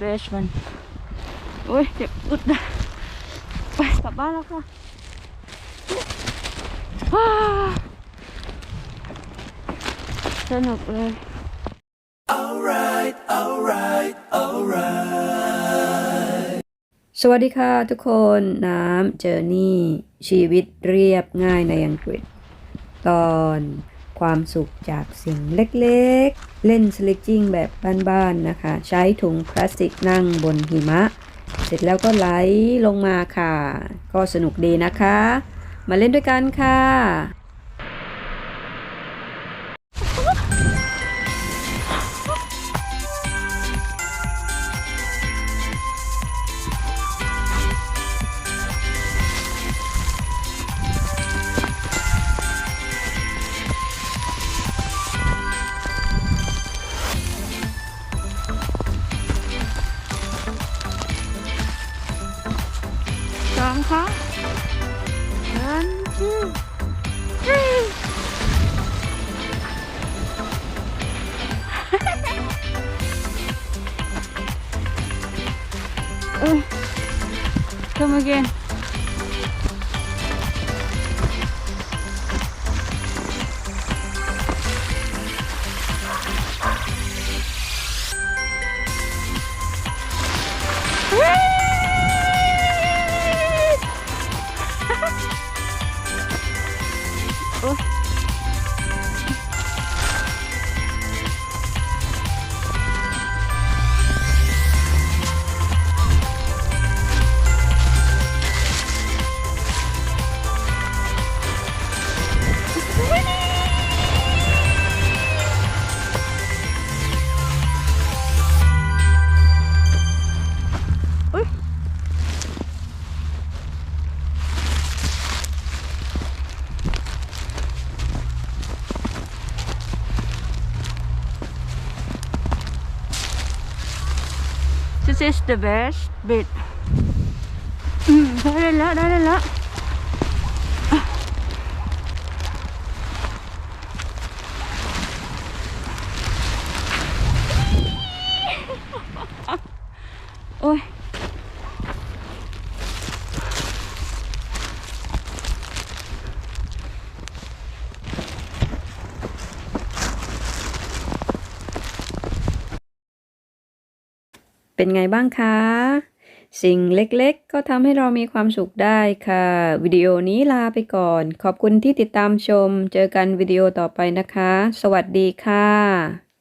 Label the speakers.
Speaker 1: best one โอ้ยเจ็บอึดนะไปกลับบ้านแล้วค่ะว้าสนุกเลย
Speaker 2: สวัสดีค่ะทุกคนน้ำเจอนี่ชีวิตเรียบง่ายในอังกฤษ ตอน ความสุขจากสิ่งเล็กๆ เล่นสลิกจิ้งแบบบ้านๆนะคะ ใช้ถุงพลาสติกนั่งบนหิมะ เสร็จแล้วก็ไหลลงมาค่ะ ก็สนุกดีนะคะ มาเล่นด้วยกันค่ะ
Speaker 1: one. One, two, three. oh, come again. Woo! Oh. This is the best bit. Dale la, dale la. Oh.
Speaker 2: เป็นไงบ้างคะ สิ่งเล็กๆ ก็ทำให้เรามีความสุขได้ค่ะ วิดีโอนี้ลาไปก่อน ขอบคุณที่ติดตามชม เจอกันวิดีโอต่อไปนะคะ สวัสดีค่ะ